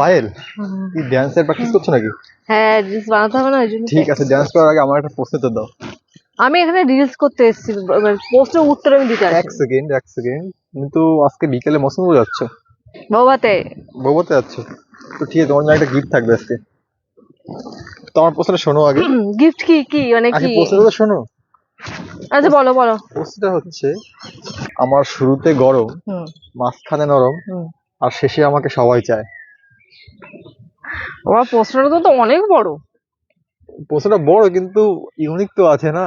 পায়েল? কি ড্যান্সের প্র্যাকটিস করছ নাকি? হ্যাঁ রিলস বানাতে হবে না ওই জন্য ঠিক আছে ড্যান্স করার আগে আমার একটা প্রশ্ন তো দাও। আমি এখানে রিলস করতে এসেছি পোস্টের উত্তর আমি দিতে এক সেকেন্ড এক সেকেন্ড তুমি তো আজকে বিকেলে মৌসুমে যাচ্ছ। বৌবাতে বৌবাতে যাচ্ছ। তো ঠিক আছে তোমার জন্য একটা গিফট থাকবে আজকে। তো আমার প্রশ্নটা শোনো আগে। গিফট কি কি মানে কি? প্রশ্নটা শোনো। আচ্ছা বলো বলো। প্রশ্নটা হচ্ছে আমার শুরুতে গরম মাঝখানে নরম আর শেষে আমাকে সবাই চায়। ওরা প্রশ্নটা তো অনেক বড়। প্রশ্নটা বড় কিন্তু ইউনিক তো আছে না।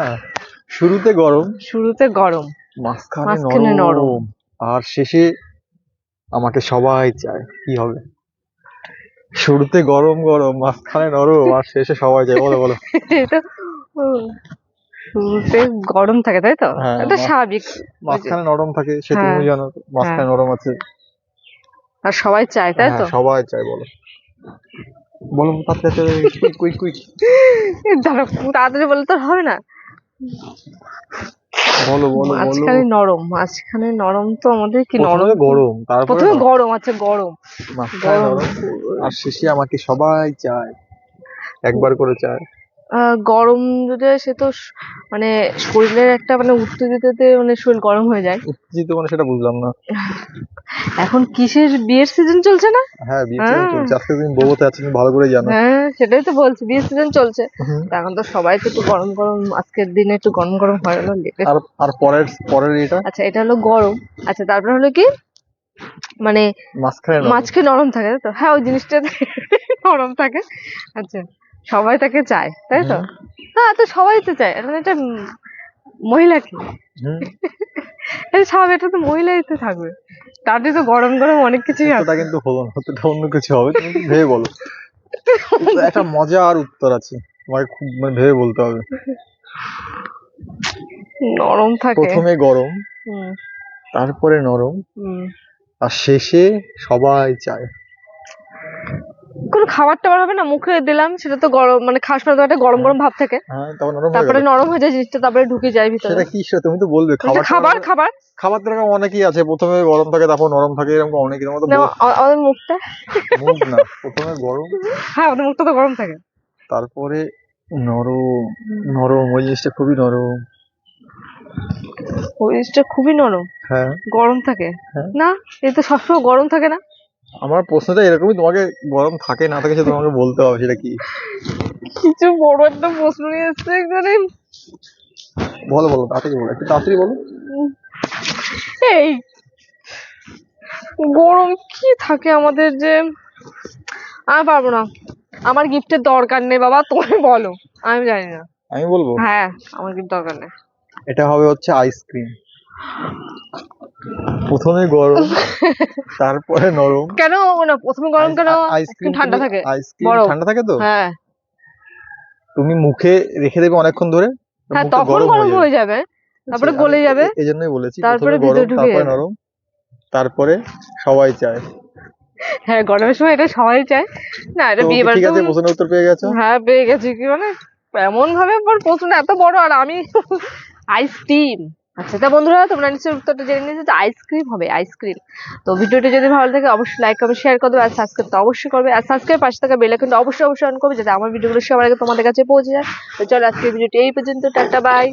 শুরুতে গরম। শুরুতে গরম। মাঝখানে নরম। আর শেষে আমাকে সবাই চায় কি হবে? শুরুতে গরম গরম মাঝখানে নরম আর শেষে সবাই চায়। বলো বলো। শুরুতে গরম থাকে তাই তো? হ্যাঁ, এটা স্বাভাবিক। মাঝখানে নরম থাকে সে হ্যাঁ। তুমি জানো মাঝখানে নরম আছে। আর সবাই চায় তাই তো? হ্যাঁ, সবাই চায় বলো। বলো তাড়াতাড়ি কুইক কুইক কুইক এ তাড়াতাড়ি বললে তো হবে না। বলো বলো বলো। মাঝখানে নরম মাঝখানে নরম তো আমাদের কি নরম? গরম তারপরে প্রথমে গরম আছে গরম। গরম। নরম। আর শেষে আমাকে সবাই চায়। একবার করে চায়। আহ, গরম যদি হয় সে তো মানে শরীরের একটা মানে উত্তেজিততে মানে শরীর গরম হয়ে যায়। উত্তেজিত মানে সেটা বুঝলাম না। এখন কিসের বিয়ের সিজন চলছে না? হ্যাঁ বিয়ে সিজন হ্যাঁ। চলছে। আজকে তুমি বউতে আছো তুমি ভালো করে জানো। হ্যাঁ সেটাই তো বলছি বিয়ের সিজন চলছে। এখন তো সবাই তো একটু গরম গরম আজকের দিনে একটু গরম গরম হয় হলো আর আর পরের পরের এটা? আচ্ছা এটা হলো গরম। আচ্ছা তারপরে হলো কি? মানে মাঝখানে নরম। নরম থাকে তাই তো? হ্যাঁ ওই জিনিসটা নরম থাকে। আচ্ছা। সবাই তাকে চায় তাই তো? হ্যাঁ তো সবাই তো চায়। এখন এটা মহিলা কি। এটা স্বাভাবিক এটা তো মহিলাই তো থাকবে। তাদের তো গরম গরম অনেক কিছুই আছে। কিন্তু হলো না উত্তরটা অন্য কিছু হবে তুমি ভেবে বলো। একটা মজার উত্তর আছে তোমাকে খুব মানে ভেবে বলতে হবে। নরম থাকে। প্রথমে গরম হুম, তারপরে নরম আর শেষে সবাই চায়। কোনো খাবার টাবার হবে না মুখে দিলাম সেটা তো গরম মানে খাস তো একটা গরম গরম ভাব থাকে। হ্যাঁ তারপর নরম হয়ে তারপরে নরম হয়ে যায় জিনিসটা তারপরে ঢুকে যায় ভিতরে। সেটা কি তুমি তো বলবে খাবার খাবার খাবার। খাবার তো এরকম অনেকই আছে প্রথমে গরম থাকে তারপর নরম থাকে এরকম অনেক তোমার তো আমাদের মুখটা। মুখ না প্রথমে গরম। হ্যাঁ আমাদের মুখটা তো গরম থাকে। তারপরে নরম নরম ওই জিনিসটা খুবই নরম। ওই জিনিসটা খুবই নরম। হ্যাঁ। গরম থাকে। হ্যাঁ। না এটা তো সবসময় গরম থাকে না। আমার প্রশ্নটা এরকমই তোমাকে গরম থাকে না থাকে সেটা তোমাকে বলতে হবে সেটা কি? কিছু বড় একটা প্রশ্ন নিয়ে এসছে এখানে। বলো বলো তাড়াতাড়ি বলো একটু তাড়াতাড়ি বলো। এই গরম কি থাকে আমাদের যে আমি পারব না। আমার গিফটের দরকার নেই বাবা তুমি বলো আমি জানি না। আমি বলব? হ্যাঁ আমার গিফট দরকার নেই। এটা হবে হচ্ছে আইসক্রিম প্রথমে গরম তারপরে নরম। কেন? না প্রথমে গরম কেন? আইসক্রিম ঠান্ডা থাকে। আইসক্রিম ঠান্ডা থাকে তো? হ্যাঁ। তুমি মুখে রেখে দেবে অনেকক্ষণ ধরে হ্যাঁ তখন গরম হয়ে যাবে। তারপরে আচ্ছা, গলে যাবে। এই জন্যই বলেছি তারপরে গরম তারপরে নরম তারপরে সবাই চায়। হ্যাঁ গরমের সময় এটা সবাই চায়। না এটা বিয়ে ঠিক আছে প্রশ্নের উত্তর পেয়ে গেছো? হ্যাঁ পেয়ে গেছি। কি মানে? এমন ভাবে পর প্রশ্ন এত বড় আর আমি আইসক্রিম। আচ্ছা তা বন্ধুরা, তোমরা নিশ্চয়ই উত্তরটা জেনে নিয়েছো যে আইসক্রিম হবে, আইসক্রিম। তো ভিডিওটি যদি ভালো থাকে অবশ্যই লাইক করবে শেয়ার করবে আর সাবস্ক্রাইব তো অবশ্যই করবে। আর সাবস্ক্রাইব পাশে থাকা বেল কিন্তু অবশ্যই অবশ্যই অন করবে, যাতে আমার ভিডিওগুলো সবার আগে তোমাদের কাছে পৌঁছে যায়। তো চলো আজকে ভিডিওটি এই পর্যন্ত, টাটা বাই